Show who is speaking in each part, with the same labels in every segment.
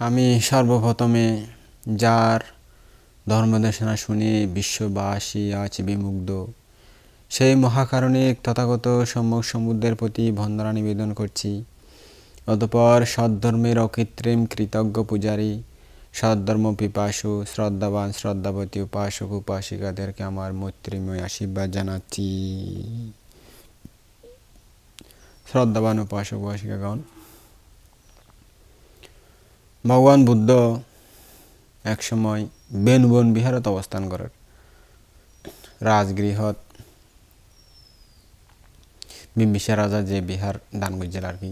Speaker 1: আমি সর্বপ্রথমে যার ধর্মদেশনা শুনে বিশ্ববাসী আজ বিমুগ্ধ, সেই মহাকারণিক তথাগত সম্যক সমুদ্রের প্রতি বন্দনা নিবেদন করছি। অতপর সদ্ধর্মের অকৃত্রিম কৃতজ্ঞ পূজারী সদ্ধর্ম পিপাসু, শ্রদ্ধাবান শ্রদ্ধাবতী উপাসক উপাসিকাদেরকে আমার মৈত্রীময় আশীর্বাদ জানাচ্ছি। শ্রদ্ধাবান উপাসক উপাসিকাগণ ভগবান বুদ্ধ একসময় বেনবন বিহারত অবস্থান করেন। রাজগৃহত বিম্বিসার রাজা যে বিহার দান করছিল আর কি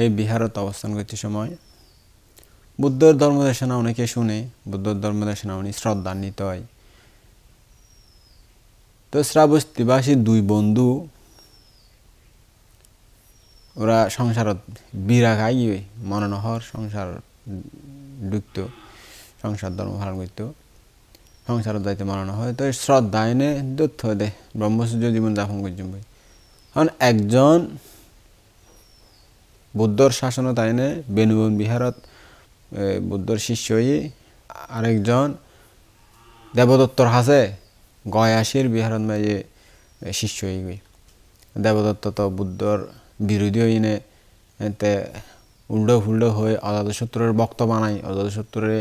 Speaker 1: এই বিহারত অবস্থান করতে সময় বুদ্ধর ধর্মদেশনা অনেকে শুনে, বুদ্ধর ধর্মদেশনা উনি শ্রদ্ধান্বিত হয়। তো শ্রাবস্তিবাসী দুই বন্ধু ওরা সংসারত বিরাগ আই মনে নহর সংসার ঢুকত সংসার ধর্ম পালন করতো। সংসারত যাইতে মনে হয়। তো শ্রদ্ধা এনে দত্ত দে ব্রহ্মচর্য জীবন যাপন করছেন বই কারণ একজন বুদ্ধর শাসনত আইনে বেনুবন বিহারত বুদ্ধর শিষ্য হয়ে আরেকজন দেবদত্তর হাসে গয়াসির বিহারত মাঝে শিষ্য গই। দেবদত্ত তো বুদ্ধর বিরোধী হইনে এতে উল্টো ফুল্টো হয়ে অজাতশত্রুর বক্ত বানাই অজাতশত্রুরে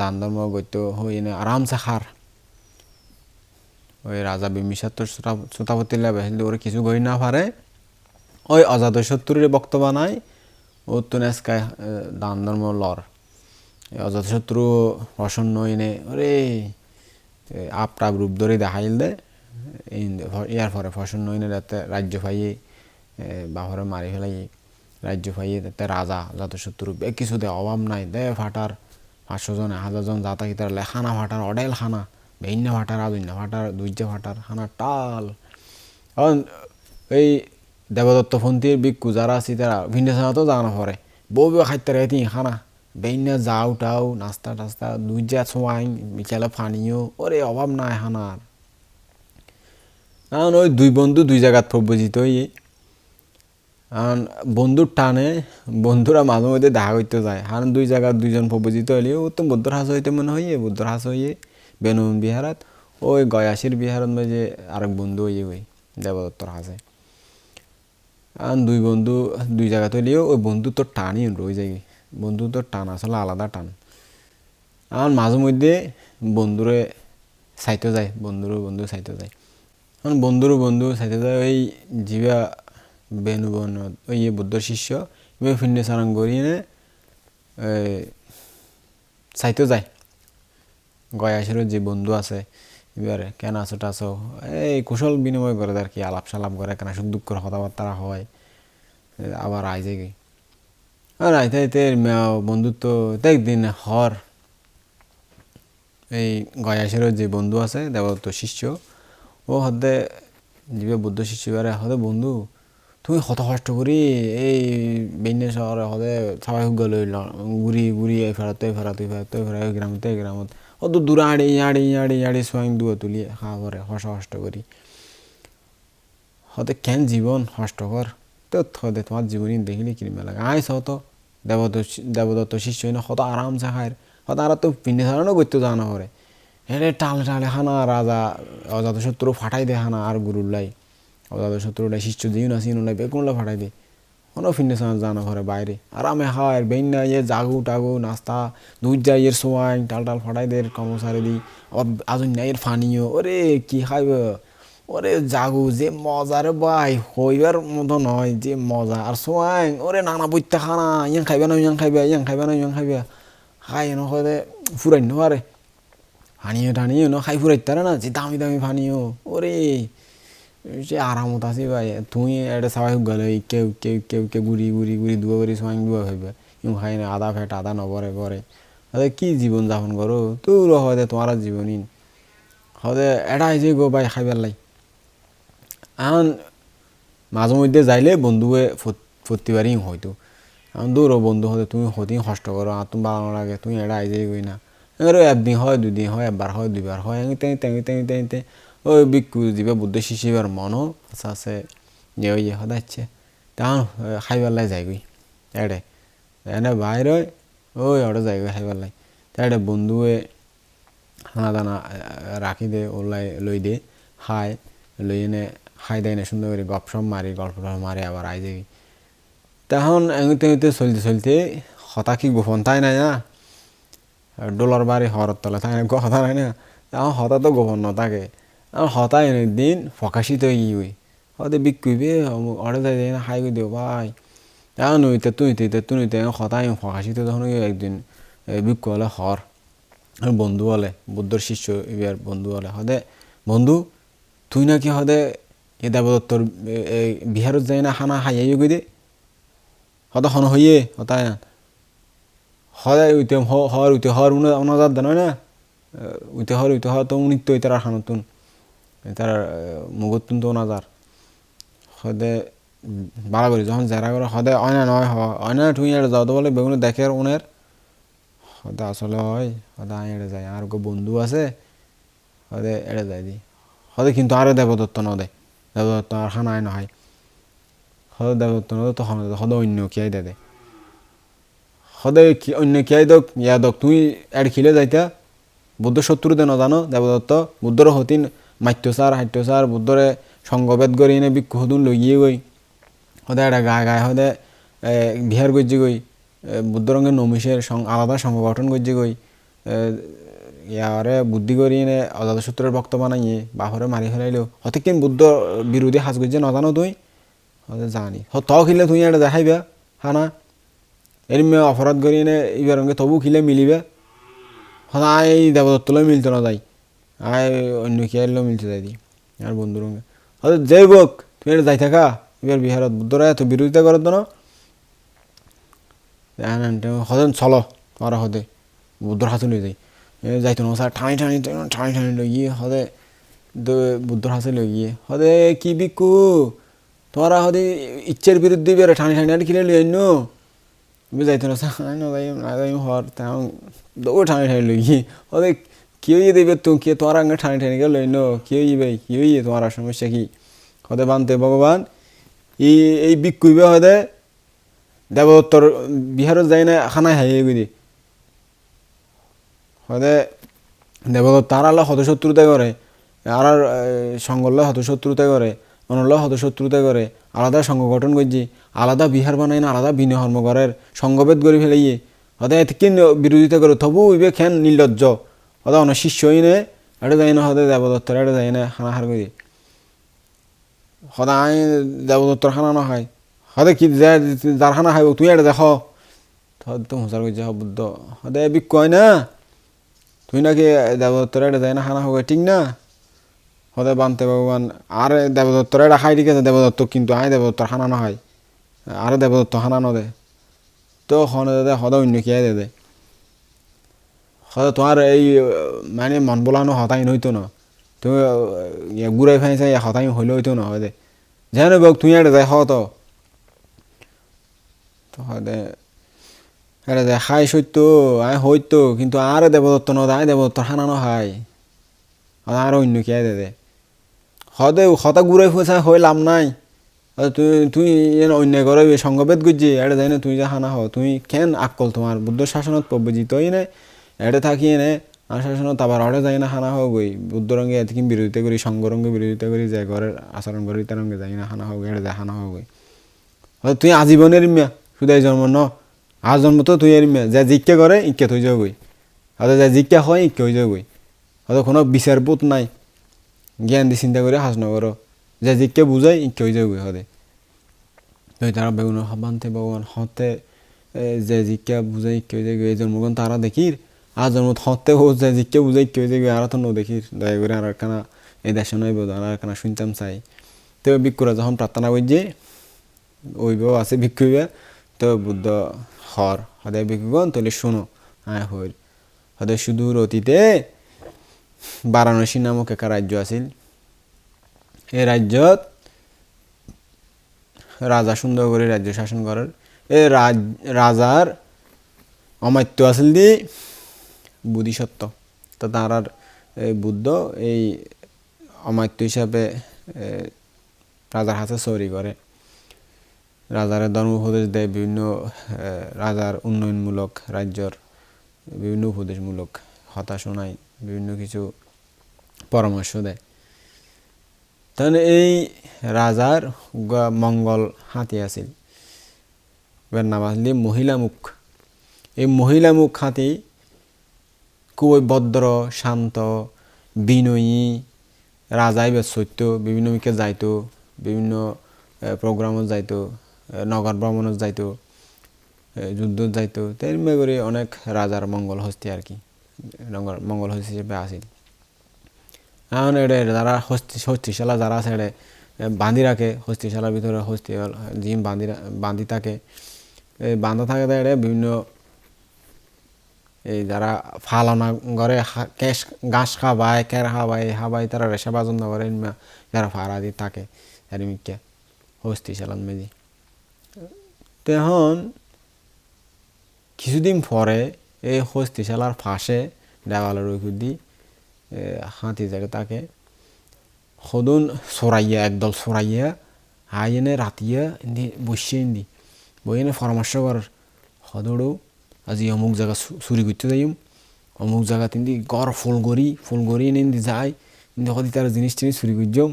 Speaker 1: দান ধর্ম গত্য হইনে আরামসে খার। ওই রাজা বিম্বিসাত্তর শ্রোতাপতি লেবে ওরা কিছু গই না পারে, ওই অজাতশত্রুরে বক্ত বানাই, ও তো নেসকায় দান ধর্ম লর। অজাতশত্রু প্রসন্ন হইনে ওরে আপটা রূপ ধরে দেখাইল দে। ইয়ার পরে প্রসন্ন হইনে যাতে রাজ্য পাইয়ে বাহরে মারি ফেলাই রাজ্য পাইয়ে তাতে রাজা যত শত্রু কিছু দে অভাব নাই। দে ফাটার পাঁচশো জন হাজার জন যাতা কি তার লেখানা ফাটার, অডেল খানা বেইন্না ফাটার আদুন্না ফাটার দুইজা ফাটার খানা টাল কারণ এই দেবদত্ত ফন্তির বিক্ষু যারা আছি তারা ভিন্ন তো জানা পরে বউ বউ খাইতে রে তিন খানা বেইন্না যাও টাও নাস্তা টাস্তা দুই দুইজা ছোয়াইন বিকেলে পানিও ওরে অভাব নাই হানার কারণ ওই দুই বন্ধু দুই জায়গাত প্রব্রজিত হয়ে কারণ বন্ধুর টানে বন্ধুরা মাঝে মধ্যে দেখা করতে যায়। কারণ দুই জায়গার দুইজন প্রব্রজিত হইলে ও তো বুদ্ধর হাস হইতে মনে হইয়ে বুদ্ধর হাস হইয়ে বেনুন বিহারাত ওই গয়াসির বিহারত মাঝে আরেক বন্ধু হইয়ে ওই দেবদত্তর হাসে আর দুই বন্ধু দুই জায়গা তৈলিও ওই বন্ধু তোর টানই রয়ে যায়। বন্ধু তোর টান আসলে আলাদা টান। আর মাঝে মধ্যে বন্ধুরে চাইতে যায় বন্ধুরও বন্ধু চাইতে যায়। কারণ বন্ধুরও বন্ধু যায় ওই জিবা বেনু বন, ওই বুদ্ধর শিষ্য এবার ফিন্ডে সারাং করিয়ে চাইতে যায়। গয়াসেরও যে বন্ধু আছে, এবারে কেন আছো টাছো এই কুশল বিনিময় করে আর কি, আলাপ সালাপ করে, কেন সুখ দুঃখ কথাবার্তা হয় আবার আই যায় আর আইতে আইতে বন্ধুত্ব একদিন হর। এই গয়াসেরও যে বন্ধু আছে, দেবদত্ত শিষ্য ও হদে যিবে বুদ্ধ শিষ্য এবারে, হদে বন্ধু, তুমি হত কষ্ট করি এই বেইনে শহরে হদে সবাই গেল ঘুরি ঘুরি এই ফেরা তুই ফেরা তুই ফেরা তুই ফেরা এই গ্রামত অত দূর আড়ে আড়ে আড়ে আড়ে সোয়াং দুয়া তুলি খাওয়া পরে হস কষ্ট করি। হতে কেন জীবন কষ্টকর তো হদে তোমার জীবনী দেখিলে কিনবে লাগে? আইস হতো, দেবদত্ত দেবদত্ত শিষ্য হত আরামসে খায় হত আর তো পিন্ডে সারানো করতে জানা করে হেরে টালে টালে হানা, রাজা অজাত শত্রু ফাটাই দে হানা, আর গুরুর লাই। অজাত শত্রুটা শিষ্য দিও না সিনো লাই বেগুনলা ফাটাই দে। কোনো সারা জানা ঘরে বাইরে। আরামে খায় বেইন না ইয়ে জাগু টাগু, নাস্তা, দুধ যাই, এর সোয়াই টাল টাল ফাটাই দে কর্মচারে দি। আজুন না এর ফানিও। ওরে কি খাইব? ওরে জাগু, যে মজা রে ভাই, হইবার মতো নয়, যে মজা। আর সোয়াই ওরে নানা বইতে খানা ইয়াং খাইবে না, ইয়াং খাইবে ইয়াং খাইবে না, ইয়াং খাইবে। খাই ন হয় ফুরাই আরে টানিও, ন, খাই ফুরাইতে না, যে দামি দামি ফানিও ওরে সে আরামত আছি ভাই, তুই এটা সবাই গেল কেউ কেউ কেউ কেউ গুড়ি গুড়ি গুড়ি দুয়া করি সোয়াং দুয়া খাইবে ইউ খাই না, আদা ফেট, আদা নবরে করে আরে কি জীবন যাপন করো তোর হয় তোমার জীবনই হদে এটাই যে গো ভাই খাইবার লাই এখন মাঝে মধ্যে যাইলে বন্ধুয়ে ফুর্তি পারি হয়তো। এখন দূর বন্ধু হতে তুমি হতেই কষ্ট করো আর তুমি ভালো লাগে তুমি এটা আই যাই না। এবার একদিন হয় দুদিন হয় একবার হয় দুইবার হয় এমনি তেমনি তেমনি তেমনি তেমনিতে ওই বিক্ষু দিবে বুদ্ধ শিশিবার মনও আছে আছে যে ওই হদাচ্ছে তখন খাইবার লাই যাই গই এডে এনে বাইর ওই ওটা জায়গা খাইবার লাই এডে বন্ধুয়ে হানা দানা রাখি দে ওলাই লই দে খায় লই এনে খাই দেয় না সুন্দর করে গপ সপ মারি গল্প মারি আবার আই যাবি তখন এমনিতে এমনিতে চলতে চলতে হতা কি গোপন তাই না ডোলার বাড়ি হরত তলে তাই না কথা নাই না। তখন হতা তো গোপন ন থাকে আমার হতা এনে দিন ফকাশি তো ই হই হতে বিকুইবে অড়ে যাই না খাই দিও ভাই। এখন নইতে তুই তুইতে তুই নইতে হতা আমি ফকাশি তখন একদিন বিক্কু হলে হর বন্ধু হলে বুদ্ধর শিষ্য ইবার বন্ধু হলে হদে বন্ধু, তুই নাকি হদে এ দেবদত্তর বিহারত যাই না খানা খাইয়াই গই দে। হতা হন হইয়ে হতা হদাই উইতে হর উইতে হর অনাজার দেন না উইতে হর উইতে হর তো উনিত ইতার খানতুন তার মুগতুন তো অনাজার হদে বাড়া করি যখন জেরা করে হদে অয়না নয় হ অয়না তুই এটা যাও তো বলে বেগুনে দেখে উনের হদে আসলে হয় হদে এড়ে যায় আর বন্ধু আছে হদে এড়ে যায় দি হদে কিন্তু আরও দেবদত্ত ন দে দেবদত্ত আর খানায় নহয় হদে দেবদত্ত ন তখন হদে অন্য কিয়াই দে দে হদে অন্য কিয়াই দক, ইয়া দক, তুই এড খিলে যাইতা? বুদ্ধ শত্রু দে নজানো দেবদত্ত বুদ্ধর হতিন মাত্যসার হাত্যসার বুদ্ধরে সঙ্গভেদ করি এনে বিক্ষু হদুন লইয়ে গই সদায় এটা গায়ে গায়ে হদে বিহার গজ্জি গই বুদ্ধরঙ্গের নমিষের আলাদা সংগঠন গজ্জি গই ইয়ারে বুদ্ধি করি এনে অজাতশত্রের ভক্ত বানাইয়ে বাহরে মারি ফেলাইলো হতে কেন বুদ্ধ বিরোধী সাজ নজানো তুই? জানি। ত খিলে তুই এটা দেখাইবা হানা এরমে অপরাধ করি এনে ইবার তবু খিলে মিলিবে। সদায় আই দেবদত্তলে মিলতো না যাই। আয় অন্য আইলেও মিলতে যাই আর বন্ধুর হয়তো যাই বোক তুমি যাই থাকা। এবার বিহারত বুদ্ধরা এত বিরোধিতা করত না। হতেন চলো তোমার হতে বুদ্ধর হাতে লই যাই যাইতো না স্যার ঠানি ঠানি ঠানি ঠানি লই গিয়ে হতে বুদ্ধর হাতে লই গিয়ে হতে কি বিকু? তোমারা হতে ইচ্ছের বিরুদ্ধে বেড়ে ঠানি আর কিনে লই আইন? যাইতো না না যাই না যাই হর তেমন দৌড় ঠানি ঠানি লই গিয়ে হতে কি হইয়ে দেবে তো কে তোমার আগে ঠানি ঠানি গেল ন কি হইয়ে ভাই কি হইয়ে তোমার সমস্যা কি হতে বানতে ভগবান এই এই বিকুইবে হতে দেবদত্তর বিহারত যাই না খানায় হাইয়ে গই হতে দেবদত্ত তার আল্লাহ হত শত্রুতা করে আর আর সঙ্গল হত করে অনল হত শত্রুতা করে, আলাদা সংঘ গঠন করছি আলাদা বিহার বানাই না, আলাদা বিনয় হর্মঘরের সঙ্গভেদ করে ফেলাইয়ে হতে এতকে বিরোধিতা করে, তবু ইবে খেন নির্লজ্জ। হতে অনেক শিষ্যই নে এটা যাই না, হতে দেবদত্তর এটা যাই না হানা হার করি আই দেবদত্তর খানা না হয়। হতে কি যার খানা খাইব তুই এটা দেখ। তো হুঁচার করছে বুদ্ধ। হতে বিক কয় না। তুই নাকি দেবদত্তর এটা যাই না খানা হবে ঠিক না? হতে বানতে ভগবান, আর দেবদত্তর, এটা খাই ঠিক আছে, দেবদত্ত কিন্তু আই দেবদত্তর খানা না হয় আর দেবদত্ত খানা ন দে তো হনে দে হদে অন্য কি দে দে। হয়তো তোমার এই মানে মন বোলানো হতাই নইতো না। তুমি ঘুরাই ফাইছে হতাই হইলে হইতো না হয় দে যেন বক তুই এটা দেখ তো তো হদে দেখাই সত্য, আই হইতো কিন্তু আর দেবদত্ত ন আই দেবদত্ত হানানো হাই আর অন্য কি দে দে। হদে হতা ঘুরাই ফুসা হই লাভ নাই। তুই তুই অন্য করে সঙ্গভেদ গুজি এটা যাই না তুই যে হানা হ তুই কেন আকল তোমার বুদ্ধ শাসনত প্রবজিত না? এড়ে থাকি এনে আশাসনত আবার অড়ে যাই না হানা হোক ওই বুদ্ধ রঙে এত বিরোধিতা করি সঙ্গ রঙে বিরোধিতা করি যে ঘরের আচরণ করি তার রঙে যাই না হানা হোক এড়ে যায় হানা হোক তুই আজীবনের মিয়া শুধু জন্ম ন। আজ জন্ম তো তুই এর মিয়া। যে জিজ্ঞা করে ইকে থই যাও গই হয়তো যে জিজ্ঞা হয় ইকে হয়ে যাও গই হয়তো কোনো বিচার বোধ নাই। জ্ঞান দি চিন্তা করে হাস নগর যে জিজ্ঞা বুঝাই ইকে হয়ে গই হদে তুই তারা বেগুন বানতে ভগবান হতে যে জিজ্ঞা বুঝাই ইকে হয়ে যাও এই জন্মগণ তারা দেখির আর জন্ম হতে হো, যে জিজ্ঞা বুঝাই ইকে হয়ে যাও আর তো নদেখির দয়া করে আর একখানা এই দেশে নইব আর একখানা শুনতাম চাই। তো বিক্ষুরা যখন প্রার্থনা করছে ওইব আছে ভিক্ষুবে তো বুদ্ধ হর সদায় ভিক্ষুগণ তাহলে শোনো। আয় হইর সদায় সুদূর অতীতে বারাণসী নামক একটা রাজ্য আছিল। এই রাজ্যত রাজা সুন্দর করে রাজ্য শাসন করার। এই রাজ, রাজার অমাত্য আছিল দি বুদ্ধিসত্ত্ব তো তার বুদ্ধ এই অমাত্য হিসাবে রাজার হাতে চুরি করে। রাজারে ধর্ম উপদেশ দেয় বিভিন্ন রাজার উন্নয়নমূলক রাজ্যর বিভিন্ন উপদেশমূলক হতা শোনায় বিভিন্ন কিছু পরামর্শ দেয়। তাহলে এই রাজার মঙ্গল হাতি আছিল। এবার নাম আসলে মহিলা মুখ এই মহিলা মুখ হাতি খুবই ভদ্র, শান্ত, বিনয়ী, রাজাই সত্য। বিভিন্ন মিকে যাইতো, বিভিন্ন প্রোগ্রামত যাইতো নগর ভ্রমণত যাইতো যুদ্ধত যাইতো। তেমনি করে অনেক রাজার মঙ্গল হস্তি আর কি। মঙ্গল হিসেবে এখন এটা যারা হস্তি, হস্তিশালা যারা আছে এটা বাঁধি রাখে হস্তিশালার ভিতরে হস্তি জিম বাঁধি বাঁধি থাকে এই বাঁধা থাকে বিভিন্ন, এই যারা ফালনা করে কেশ, ঘাস খাবায় কের খাবায় হাবাই তারা রেশা বাজন করে যারা ফাড়া দিয়ে থাকে মিকে হস্তি চালান মেজি তখন কিছুদিন পরে এই হস্তিশালার ফাঁসে দেওয়ালের ওই দি হাতি জায়গা তাকে সদন সরাইয়া, একদল সরাইয়া হাই এনে রাতিয়া ইন্দি বসে ইন্দি। বই এনে পরামর্শ কর সদরও আজি অমুক জায়গা চুরি করতে যাইম। অমুক জায়গা তিন গড় ফুল গড়ি ফুল গড়ি এনে ইন্দি যাই। ইন্দি হদি তার জিনিস টিনিস চুরি করছম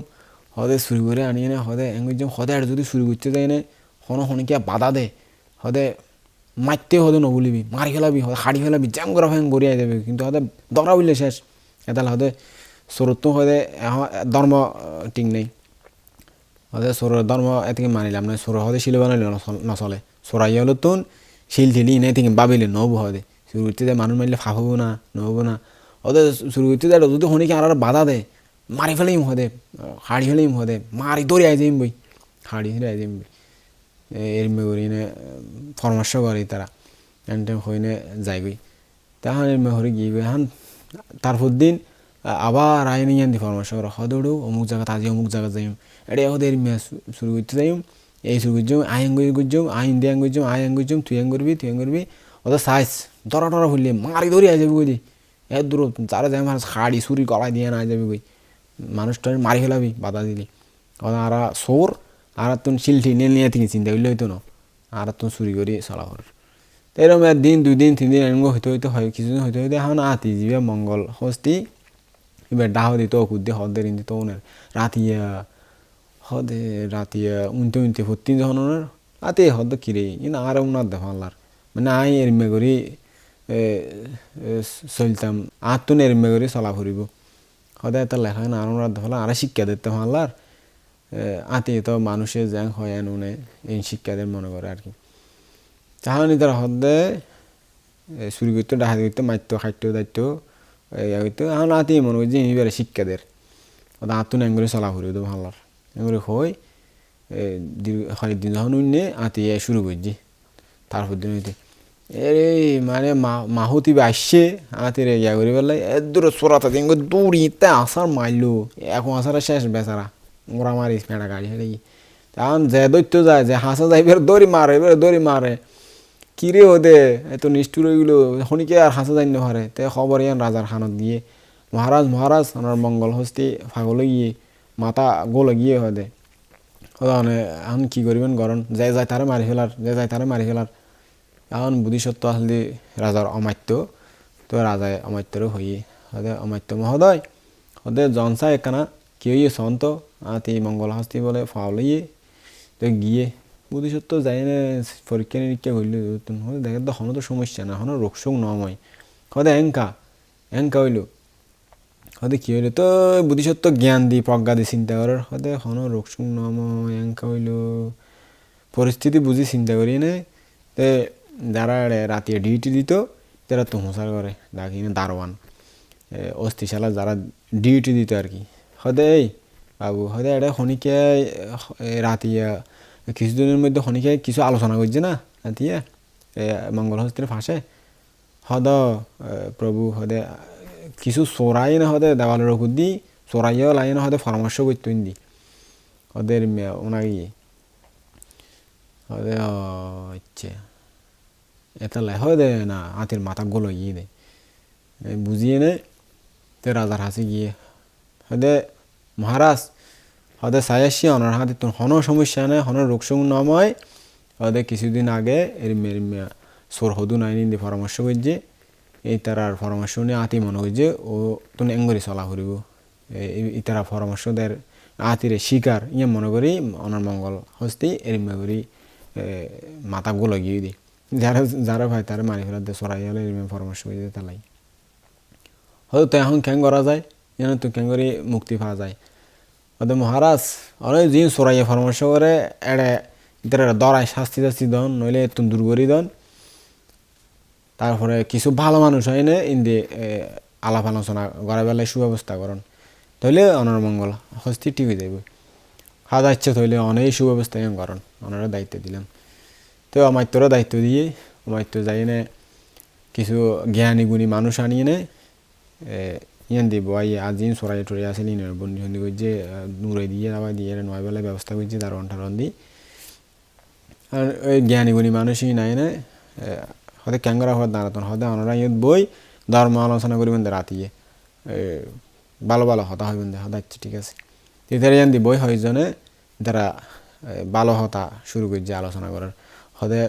Speaker 1: হদে চুরি করে আনি এনে হদে এং করছম হদে আর যদি চুরি করতে যাই এনে হনো হনিকে বাধা দে। হদে মারতে হদে নবলিবি মারি ফেলাবি, হাড়ি ফেলাবি, জ্যাম করা ফ্যাং গড়িয়ে যাবে। কিন্তু হদে দরা বললে শেষ। এতাল হদে সরত্ব হদে এহ- ধর্ম ঠিক নেই। হদে সরের ধর্ম এদিকে মানিলাম না সর হদে শিল বানাইলে নচল- সরাই হলো তুন, শিল ঠিলি এনে থেকে বাবিলে নব হদে শুরু করতে যায় মানুষ মারলে ফাফ হব না নহব না। হদে শুরু করতে যায় যদি হনিকে আর বাধা দে, মারি ফেলেইম হদে হাড়ি ফেলেইম হদে মারি দৌড়ে আই বই, হাড়ি ধরে আই যাইম বই। এরমে করি নে পরামর্শ করে তারা এনটেম হইনে যাইগই তখন এরমে হরে গিয়ে এখন তারপর দিন আবার আইন ইয়ান দি পরামর্শ করে হদৌড়ো অমুক জায়গা আজি অমুক জায়গা যাইম এটা হদে এরমে শুরু করতে যাইম এই শুরু করছম আই আঙ্গুই করছম আই ইন্দি আঙ্গুই করছম আই আঙ্গুই করছম তুই আং করবি তুই আং করবি ওদের সাইজ দরা টরা হইলে মারি ধরে আই যাবি কই এর দূর যারা যায় আমার শাড়ি চুরি গলায় দিয়ে না যাবি কই মানুষটা মারি ফেলাবি বাধা দিলি আর সোর আর তুন শিলটি নিয়ে নিয়ে থেকে চিন্তা করলে হইতো না। আর তুন চুরি করি চলা কর এরকম একদিন দুই দিন, তিন দিন এরকম হইতে হইতে হয়, কিছুদিন হইতে হইতে এখন আতি যাবে মঙ্গল হস্তি এবার ডাহ দিত অকুদ দিয়ে হদের ইন্দি তো ওনের রাতিয়া হদে রাতিয়া উনতে উনতে ভর্তি যখন ওনার আতে হদ কিরে ইন আর উনার দেখালার মানে আই এরমে করি চলতাম। আর তো এরমে করি চলা ফুরিব সদায় তার লেখা না আর ওনার দেখালা আর শিক্ষা দিতে ভালার আতে তো মানুষের জ্যাং হয় এনুনে এই শিক্ষাদের মনে করে আর কি। তাহলে তারা হদে চুরি করতো ডাহাতি করতো মারতো খাইতো দায়িত্ব ইয়া করতো এখন আতি মনে করছি এবারে শিক্ষাদের। ওটা আত্ম এঙ্গুলি চলা ফুরি তো ভালার এঙ্গুলি হই হয় দিন যখন উন্নে আতি শুরু করছি তারপর দিন হইতে এরে মানে মাহুতি আসছে আতি ইয়া করি পেলাই এ দূরে চোরাতে দিন দৌড়িতে আসার মারলো এখন আসার শেষ বেচারা। মোরা মারিস মেড়া গাড়ি হেঁটে তখন যে দৈত্য যায় যে হাসা যায় এবার দড়ি মারে এবার দড়ি মারে কিরে ওদে এত নিষ্ঠুর হইগুলো শনিকে আর হাসা যাই পারে তে খবর ইয়ান রাজার খানত গিয়ে মহারাজ মহারাজ আমার মঙ্গল হস্তি ফাগলে গিয়ে মাথা গোলে গিয়ে হদে মানে এখন কি করবেন গরম যে যায় তারে মারি ফেলার যে যায় তারে মারি ফেলার এখন বুদ্ধিসত্ত্ব আসলে রাজার অমাত্য তো রাজায় অমাত্যরও হইয়ে হদে অমাত্য মহোদয় হদে জনসা একখানা কি হইয়ে সন্ত আতি মঙ্গল হস্তি বলে ফাউলিয়ে তো গিয়ে বুদ্ধিসত্ত্ব যাই না পরীক্ষা নিরীক্ষা করলে দেখে তো হনো তো সমস্যা না হনো রোগ শোক নময় হদে এঙ্কা এঙ্কা হইল। হদে কি হইল তো বুদ্ধিসত্ত্ব জ্ঞান দি, প্রজ্ঞা দি চিন্তা করার। হদে হনো রোগ শোক নময় এঙ্কা হইল। পরিস্থিতি বুঝি চিন্তা করি নে, তে যারা রাতে ডিউটি দিত, তারা তুমসার করে ডাকি দারোয়ান। অস্থিশালা যারা ডিউটি দিত আর কি। হদে এই বাবু হদে এটা শনিকে রাতিয়া, কিছুদিনের মধ্যে শনিকে কিছু আলোচনা করছে না? রাতিয়া মঙ্গল হস্তির ফাঁসে। হদ প্রভু হদে, কিছু চোরাই না হদে দেওয়ালের ওষুধ দি চোরাইও লাই না হদে পরামর্শ করতো দি ওদের ওনাকে হদে আচ্ছা এটা লাই দে না, হাতের মাথা গোলো গিয়ে দে। বুঝিয়ে নে রাজার হাসি গিয়ে। হদে মহারাজ হদে সায়াসি অনার হাতে তোর হন সমস্যা নেই হন রোগ নময়। ওদের কিছুদিন আগে এরম এরম সোর হদু নাই নিন্দে পরামর্শ করছে এই তারার পরামর্শ নিয়ে আতি মনে করছে ও তুমি এঙ্গরি চলা করিব এই তারা পরামর্শ দের আতিরে শিকার ইয়ে মনে করি অনার মঙ্গল হস্তি এরম করি মাথা গুলো গিয়ে দিই। যারা যারা ভাই তারা মারি ফেলার দিয়ে সরাই হলে এরম পরামর্শ করে দিতে তালাই হয়তো তো এখন কেন করা যায়, যেন তো কেন করে মুক্তি পাওয়া যায়। ওদের মহারাজ অনেক দিন সরাইয়ে পরামর্শ করে, এড়ে ইতারা দরায় শাস্তি শাস্তি দন, নইলে তুমি দূর করি দন। তারপরে কিছু ভালো মানুষ হয় না, ইন্দি আলাপ আলোচনা করার বেলায় সুব্যবস্থা করেন। তাহলে অনার মঙ্গল, হস্তি হয়ে যাবে খাওয়া ইচ্ছে তাহলে অনেক সুব্যবস্থা করেন ওনারা দায়িত্ব দিলাম। তো অমাত্যরা দায়িত্ব দিয়ে অমাত্য যাই কিছু জ্ঞানী গুণী মানুষ আনিয়ে নে ইয়ান দিব আই আজিন সরাই টরে আসে নি বন্ধু বন্ধু করছে নূরে দিয়ে আবার দিয়ে নয় বেলায় ব্যবস্থা করছে তার অন্টার দি আর ওই জ্ঞানী গুণী মানুষই নাই না হতে ক্যাঙ্গরা হওয়ার দাঁড়াতন হতে অনরা ইয়ত বই ধর্ম আলোচনা করিবেন রাতিয়ে ভালো ভালো হতা হইবেন আচ্ছা ঠিক আছে এদের ইয়ান দি বই হয়জনে তারা ভালো হতা শুরু করছে আলোচনা করার হতে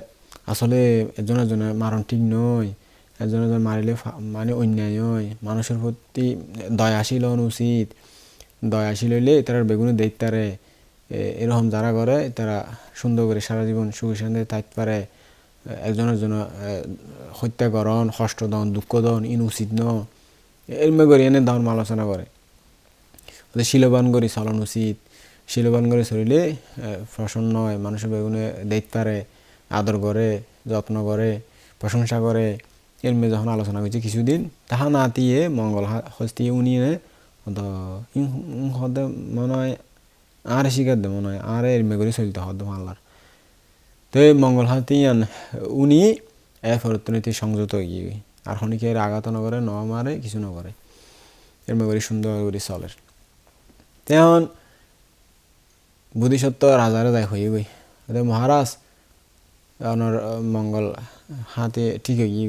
Speaker 1: আসলে এজন এজনের মারণ ঠিক নয় একজন একজন মারিলে মানে অন্যায় হয় মানুষের প্রতি দয়াশীল হন উচিত। দয়াশীল হইলে তারা বেগুনে দেখতারে এরকম যারা করে, তারা সুন্দর করে সারা জীবন সুখী শান্তি থাকতে পারে। একজন একজন হত্যাকরণ কষ্ট দন, দুঃখ দন, ইন উচিত ন। এরম করে এনে ধর্ম আলোচনা করে। ওদের শিলবান করে চলন উচিত। শিলবান করে চলিলে প্রসন্ন হয়। মানুষের বেগুনে দেখতে পারে, আদর করে, যত্ন করে, প্রশংসা করে। এর যখন আলোচনা করছে কিছুদিন তাহা নাতিয়ে মঙ্গল হস্তি উনিয়ে হদে মনে হয় আর শিকার দে মনে হয় আর এর মেয়ে করে চলতে হদ আল্লাহর তো এই মঙ্গল হাতিয়ান উনি এর অর্থনীতি সংযত গিয়ে আর হনিকে এর আঘাত নগরে, ন মারে, কিছু নগরে। এর মেয়ে করে সুন্দর করে চলে। তেমন বুদ্ধিসত্ত্ব রাজারে যায় হয়ে গই। মহারাজ মঙ্গল হাতে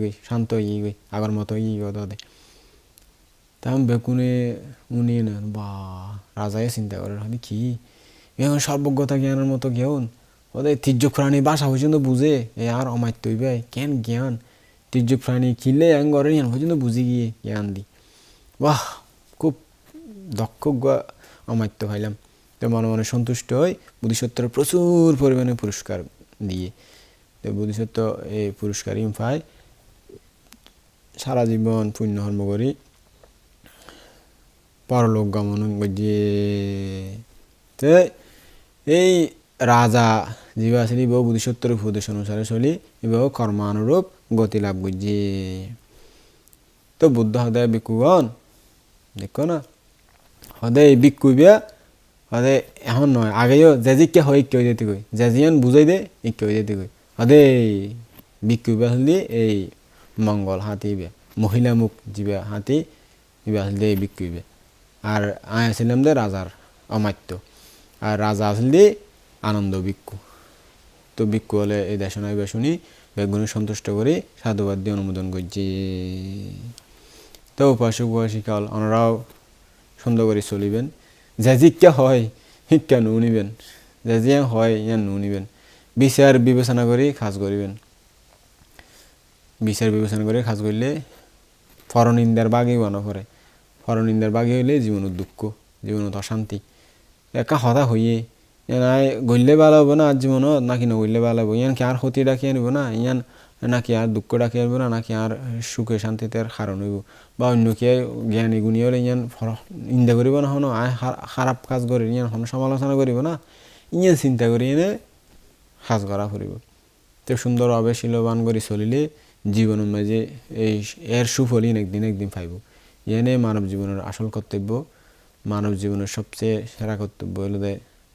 Speaker 1: গই শান্ত হয়ে গই আগর মতো হয়ে গিয়ে তাদের তেমন বেকুনে উনি বা রাজায় চিন্তা করে কি? এখন সর্বজ্ঞতা জ্ঞানের মতো জ্ঞান ওদের তীর্য প্রাণী বাসা পর্যন্ত বুঝে, এ আর অমাত্য হইবে? কেন জ্ঞান? তীর্য প্রাণী কিনলে এন করে জ্ঞান পর্যন্ত বুঝে গিয়ে জ্ঞান দি। বাহ, খুব দক্ষ অমাত্য খাইলাম তো মনে মনে সন্তুষ্ট হই বুদ্ধিসত্ত্বের প্রচুর পরিমাণে পুরস্কার দিয়ে। তো বুদ্ধিসত্ত্ব এই পুরস্কার ইম পায় সারা জীবন পুণ্য কর্ম করি। পরলোক গমন যে এই রাজা জীব আসলে বহু বুদ্ধিসত্তর উপদেশ অনুসারে চলি এবার কর্মানুরূপ গতি লাভ করছে তো বুদ্ধ সদায় বিকুগণ দেখো না সদায় বিকুবিয়া সদায় এখন নয়, আগেও জেজিকে হয় ইকে হয়ে যেতে কই জেজিয়ান বুঝাই দে ইকে হয়ে যেতে কই সদায় বিকুবিয়া হলি এই মঙ্গল হাতি বিয়া মহিলা মুখ যিবা হাতি ইবা হলি বিকুবে। আর আয় আসলাম দে রাজার অমাত্য। আর রাজা আসলে আনন্দ ভিক্ষু তো ভিক্ষু হলে এই দেশনা শুনি বেগুনি সন্তুষ্ট করে সাধুবাদ দিয়ে অনুমোদন করছি। তো উপাসক উপাসিকা হল ওনারাও সুন্দর করে চলিবেন। যে শিক্ষা হয় শিক্ষা নু নিবেন যে যে হয় ইয়ান নু নিবেন বিচার বিবেচনা করে কাজ করিবেন। বিচার বিবেচনা করে কাজ করলে ফরনিন্দার বাঘেই বানো করে ফরনিন্দার বাঘে হইলে জীবনের দুঃখ, জীবনত অশান্তি। একা হতা হইয়ে নাই গইলে ভালো হব না আজ জীবনত নাকি নগইলে ভালো হব ইয়ান কি আর ক্ষতি ডাকি আনব না? ইয়ান নাকি আর দুঃখ ডাকি আনব না? নাকি আর সুখে শান্তিতে আর কারণ হইব? বা অন্য কে জ্ঞানী গুণী হলে ইয়ান ইন্দা করিব না হনো? আয় খারাপ কাজ করে ইয়ান সমালোচনা করিব না? ইয়ান চিন্তা করি এনে কাজ করা ফুরিব তো সুন্দরভাবে শিলবান করে চলিলে জীবনের মাঝে এই এর সুফল একদিন একদিন পাইব। ইয়ানে মানব জীবনের আসল কর্তব্য, মানব জীবনের সবচেয়ে সেরা কর্তব্য হলো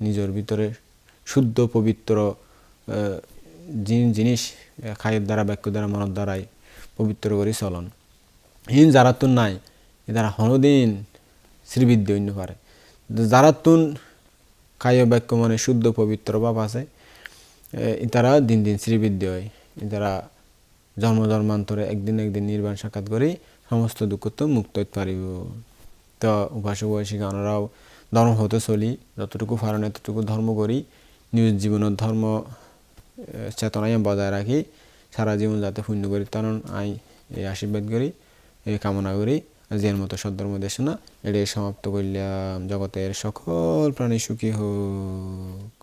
Speaker 1: নিজের ভিতরে শুদ্ধ, পবিত্র জিনিস, খায়ের দ্বারা, বাক্য দ্বারা, মনের দ্বারাই পবিত্র করে চলন। হিন যারা তুন নাই তারা হনদিন শ্রীবৃদ্ধি অন্য পারে। যারা তুন খায় বাক্য মানে শুদ্ধ, পবিত্র ভাব আছে। তারা দিন দিন শ্রীবৃদ্ধি হয়। তারা জন্ম জন্মান্তরে একদিন একদিন নির্বাণ সাক্ষাৎ করে সমস্ত দুঃখ তো মুক্ত হইতে পারিব। তো উপাসক উপাসিকা ওনারাও ধর্ম হতে চলি, যতটুকু পারেন এতটুকু ধর্ম করি, নিজ জীবনের ধর্ম চেতনায় বজায় রাখি, সারা জীবন যাতে পুণ্য করি কারণ আই, এই আশীর্বাদ করি, এই কামনা করি আজকের মতো সদ্ধর্ম দেশনা, এটাই সমাপ্ত করলাম। জগতের সকল প্রাণী সুখী হোক।